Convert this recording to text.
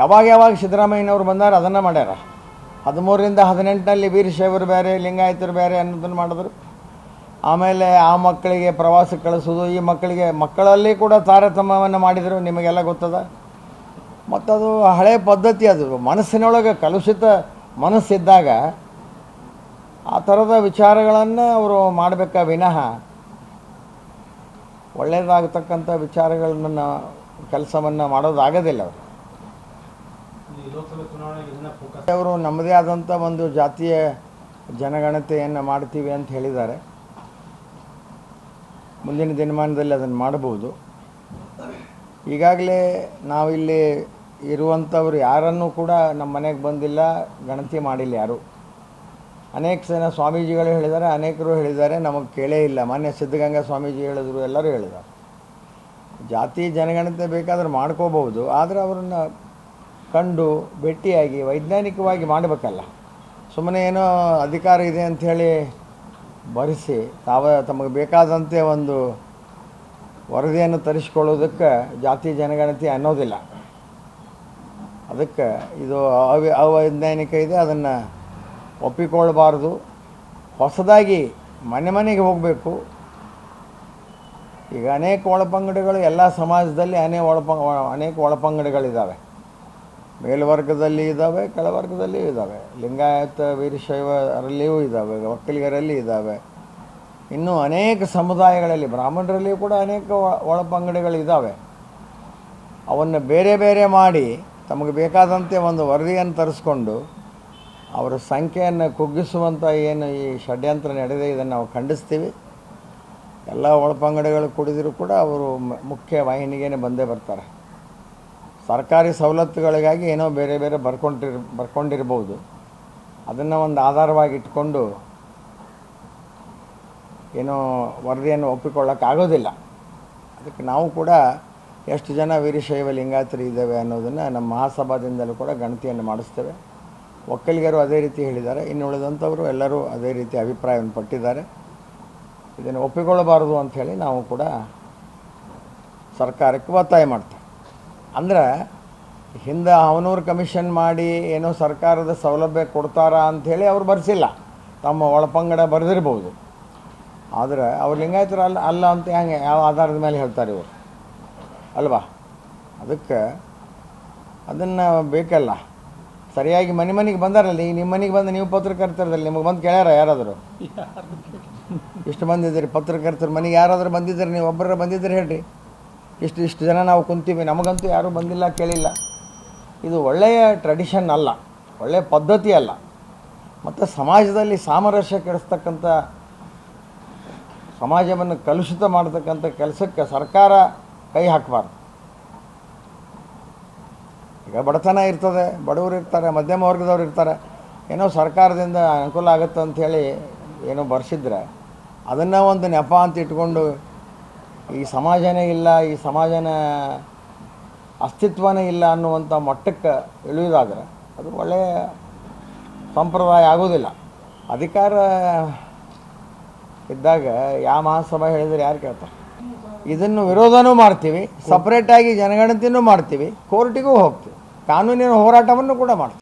ಯಾವಾಗ ಯಾವಾಗ ಸಿದ್ದರಾಮಯ್ಯನವರು ಬಂದಾರ ಅದನ್ನು ಮಾಡ್ಯಾರ. ಹದಿಮೂರರಿಂದ ಹದಿನೆಂಟರಲ್ಲಿ ವೀರಶೈವರು ಬೇರೆ, ಲಿಂಗಾಯತರು ಬೇರೆ ಅನ್ನೋದನ್ನು ಮಾಡಿದ್ರು. ಆಮೇಲೆ ಆ ಮಕ್ಕಳಿಗೆ ಪ್ರವಾಸಕ್ಕೆ ಕಳಿಸೋದು, ಈ ಮಕ್ಕಳಿಗೆ ಮಕ್ಕಳಲ್ಲಿ ಕೂಡ ತಾರತಮ್ಯವನ್ನು ಮಾಡಿದರು, ನಿಮಗೆಲ್ಲ ಗೊತ್ತದ? ಮತ್ತದು ಹಳೆ ಪದ್ಧತಿ ಅದು. ಮನಸ್ಸಿನೊಳಗೆ ಕಲುಷಿತ ಮನಸ್ಸಿದ್ದಾಗ ಆ ಥರದ ವಿಚಾರಗಳನ್ನು ಅವರು ಮಾಡಬೇಕ ವಿನಃ ಒಳ್ಳೆಯದಾಗತಕ್ಕಂಥ ವಿಚಾರಗಳನ್ನು ಕೆಲಸವನ್ನು ಮಾಡೋದಾಗೋದಿಲ್ಲ ಅವರು ಈ ಲೋಕಸಭೆ ಚುನಾವಣೆಗೆ ಇದನ್ನ ಫೋಕಸ್ ಅವರು ನಮ್ಮದೇ ಆದಂಥ ಒಂದು ಜಾತಿಯ ಜನಗಣತೆಯನ್ನು ಮಾಡ್ತೀವಿ ಅಂತ ಹೇಳಿದ್ದಾರೆ. ಮುಂದಿನ ದಿನಮಾನದಲ್ಲಿ ಅದನ್ನು ಮಾಡಬಹುದು. ಈಗಾಗಲೇ ನಾವಿಲ್ಲಿ ಇರುವಂಥವ್ರು ಯಾರನ್ನು ಕೂಡ ನಮ್ಮ ಮನೆಗೆ ಬಂದಿಲ್ಲ, ಗಣತಿ ಮಾಡಿಲ್ಲ ಯಾರು. ಅನೇಕ ಜನ ಸ್ವಾಮೀಜಿಗಳು ಹೇಳಿದ್ದಾರೆ, ಅನೇಕರು ಹೇಳಿದ್ದಾರೆ, ನಮಗೆ ಕೇಳೇ ಇಲ್ಲ. ಮಾನ್ಯ ಸಿದ್ಧಗಂಗಾ ಸ್ವಾಮೀಜಿ ಹೇಳಿದ್ರು, ಎಲ್ಲರೂ ಹೇಳಿದ್ದಾರೆ. ಜಾತಿ ಜನಗಣತಿ ಬೇಕಾದ್ರೆ ಮಾಡ್ಕೋಬಹುದು, ಆದರೆ ಅವರನ್ನು ಕಂಡು ಭೇಟಿಯಾಗಿ ವೈಜ್ಞಾನಿಕವಾಗಿ ಮಾಡಬೇಕಲ್ಲ. ಸುಮ್ಮನೆ ಏನೋ ಅಧಿಕಾರ ಇದೆ ಅಂಥೇಳಿ ಭರಿಸಿ ತಾವ ತಮಗೆ ಬೇಕಾದಂತೆ ಒಂದು ವರದಿಯನ್ನು ತರಿಸ್ಕೊಳ್ಳೋದಕ್ಕೆ ಜಾತಿ ಜನಗಣತಿ ಅನ್ನೋದಿಲ್ಲ. ಅದಕ್ಕೆ ಇದು ಅವಿ ಅವೈಜ್ಞಾನಿಕ ಇದೆ, ಅದನ್ನು ಒಪ್ಪಿಕೊಳ್ಬಾರ್ದು ಹೊಸದಾಗಿ ಮನೆ ಮನೆಗೆ ಹೋಗಬೇಕು. ಈಗ ಅನೇಕ ಒಳಪಂಗಡಿಗಳು ಎಲ್ಲ ಸಮಾಜದಲ್ಲಿ ಅನೇಕ ಒಳಪ, ಅನೇಕ ಒಳಪಂಗಡಿಗಳಿದ್ದಾವೆ. ಮೇಲ್ವರ್ಗದಲ್ಲಿ ಇದ್ದಾವೆ ಕೆಳವರ್ಗದಲ್ಲಿಯೂ ಇದ್ದಾವೆ. ಲಿಂಗಾಯತ ವೀರಶೈವರಲ್ಲಿಯೂ ಇದ್ದಾವೆ ಒಕ್ಕಲಿಗರಲ್ಲಿ ಇದ್ದಾವೆ. ಇನ್ನೂ ಅನೇಕ ಸಮುದಾಯಗಳಲ್ಲಿ, ಬ್ರಾಹ್ಮಣರಲ್ಲಿಯೂ ಕೂಡ ಅನೇಕ ಒಳಪಂಗಡಗಳು ಒಳಪಂಗಡಿಗಳಿದ್ದಾವೆ. ಅವನ್ನು ಬೇರೆ ಬೇರೆ ಮಾಡಿ ತಮಗೆ ಬೇಕಾದಂತೆ ಒಂದು ವರದಿಯನ್ನು ತರಿಸ್ಕೊಂಡು ಅವರ ಸಂಖ್ಯೆಯನ್ನು ಕುಗ್ಗಿಸುವಂಥ ಏನು ಈ ಷಡ್ಯಂತ್ರ ನಡೆದಿದೆ ಇದನ್ನು ನಾವು ಖಂಡಿಸ್ತೀವಿ. ಎಲ್ಲ ಒಳಪಂಗಡಿಗಳು ಕುಡಿದರೂ ಕೂಡ ಅವರು ಮುಖ್ಯ ವಾಹಿನಿಗೇನೆ ಬಂದೇ ಬರ್ತಾರೆ. ಸರ್ಕಾರಿ ಸವಲತ್ತುಗಳಿಗಾಗಿ ಏನೋ ಬೇರೆ ಬೇರೆ ಬರ್ಕೊಂಡಿರ್, ಬರ್ಕೊಂಡಿರ್ಬೋದು. ಅದನ್ನು ಒಂದು ಆಧಾರವಾಗಿ ಇಟ್ಕೊಂಡು ಏನೋ ವರದಿಯನ್ನು ಒಪ್ಪಿಕೊಳ್ಳೋಕ್ಕಾಗೋದಿಲ್ಲ ಅದಕ್ಕೆ ನಾವು ಕೂಡ ಎಷ್ಟು ಜನ ವೀರಶೈವ ಲಿಂಗಾಯತರು ಇದ್ದಾವೆ ಅನ್ನೋದನ್ನು ನಮ್ಮ ಮಹಾಸಭಾದಿಂದಲೂ ಕೂಡ ಗಣತಿಯನ್ನು ಮಾಡಿಸ್ತೇವೆ. ಒಕ್ಕಲಿಗರು ಅದೇ ರೀತಿ ಹೇಳಿದ್ದಾರೆ. ಇನ್ನು ಉಳಿದಂಥವರು ಎಲ್ಲರೂ ಅದೇ ರೀತಿ ಅಭಿಪ್ರಾಯವನ್ನು ಪಟ್ಟಿದ್ದಾರೆ. ಇದನ್ನು ಒಪ್ಪಿಕೊಳ್ಳಬಾರದು ಅಂಥೇಳಿ ನಾವು ಕೂಡ ಸರ್ಕಾರಕ್ಕೆ ಒತ್ತಾಯ ಮಾಡ್ತೇವೆ. ಅಂದ್ರೆ ಹಿಂದೆ ಅವನೂರು ಕಮಿಷನ್ ಮಾಡಿ ಏನೋ ಸರ್ಕಾರದ ಸೌಲಭ್ಯ ಕೊಡ್ತಾರ ಅಂಥೇಳಿ ಅವ್ರು ಬರೆಸಿಲ್ಲ. ತಮ್ಮ ಒಳಪಂಗಡ ಬರೆದಿರ್ಬೋದು. ಆದರೆ ಅವ್ರು ಲಿಂಗಾಯತರು ಅಲ್ಲ ಅಲ್ಲ ಅಂತ ಹೆಂಗೆ ಯಾವ ಆಧಾರದ ಮೇಲೆ ಹೇಳ್ತಾರೆ ಇವರು. ಅಲ್ವಾ? ಅದಕ್ಕೆ ಅದನ್ನು ಬೇಕಲ್ಲ. ಸರಿಯಾಗಿ ಮನೆ ಮನೆಗೆ ಬಂದಾರಲ್ಲಿ ಈಗ ನಿಮ್ಮ ಮನೆಗೆ ಬಂದು ನೀವು ಪತ್ರಕರ್ತರದಲ್ಲಿ ನಿಮಗೆ ಬಂದು ಕೇಳ್ಯಾರ ಯಾರಾದರೂ? ಇಷ್ಟು ಬಂದಿದ್ದೀರಿ ಪತ್ರಕರ್ತರು ಮನೆಗೆ ಯಾರಾದರೂ ಬಂದಿದ್ದೀರಿ ನೀವು ಒಬ್ಬರ ಬಂದಿದ್ದೀರಿ ಹೇಳ್ರಿ. ಇಷ್ಟು ಇಷ್ಟು ಜನ ನಾವು ಕುಂತೀವಿ. ನಮಗಂತೂ ಯಾರೂ ಬಂದಿಲ್ಲ, ಕೇಳಿಲ್ಲ. ಇದು ಒಳ್ಳೆಯ ಟ್ರೆಡಿಷನ್ ಅಲ್ಲ. ಒಳ್ಳೆಯ ಪದ್ಧತಿ ಅಲ್ಲ. ಮತ್ತು ಸಮಾಜದಲ್ಲಿ ಸಾಮರಸ್ಯ ಕೆಡಿಸ್ತಕ್ಕಂಥ, ಸಮಾಜವನ್ನು ಕಲುಷಿತ ಮಾಡತಕ್ಕಂಥ ಕೆಲಸಕ್ಕೆ ಸರ್ಕಾರ ಕೈ ಹಾಕಬಾರ್ದು. ಈಗ ಬಡತನ ಇರ್ತದೆ, ಬಡವರು ಇರ್ತಾರೆ, ಮಧ್ಯಮ ವರ್ಗದವ್ರು ಇರ್ತಾರೆ. ಏನೋ ಸರ್ಕಾರದಿಂದ ಅನುಕೂಲ ಆಗುತ್ತೆ ಅಂಥೇಳಿ ಏನೋ ಬರ್ಸಿದ್ರೆ ಅದನ್ನು ಒಂದು ನೆಪ ಅಂತ ಇಟ್ಕೊಂಡು ಈ ಸಮಾಜನೇ ಇಲ್ಲ, ಈ ಸಮಾಜನ ಅಸ್ತಿತ್ವನೇ ಇಲ್ಲ ಅನ್ನುವಂಥ ಮಟ್ಟಕ್ಕೆ ಇಳಿಯೋದಾದ್ರೆ ಅದು ಒಳ್ಳೆಯ ಸಂಪ್ರದಾಯ ಆಗೋದಿಲ್ಲ. ಅಧಿಕಾರ ಇದ್ದಾಗ ಯಾವ ಮಹಾಸಭಾ ಹೇಳಿದ್ರೆ ಯಾರು ಕೇಳ್ತಾರೆ? ಇದನ್ನು ವಿರೋಧನೂ ಮಾಡ್ತೀವಿ ಸಪ್ರೇಟಾಗಿ ಜನಗಣತಿನೂ ಮಾಡ್ತೀವಿ ಕೋರ್ಟಿಗೂ ಹೋಗ್ತೀವಿ, ಕಾನೂನಿನ ಹೋರಾಟವನ್ನು ಕೂಡ ಮಾಡ್ತೀವಿ.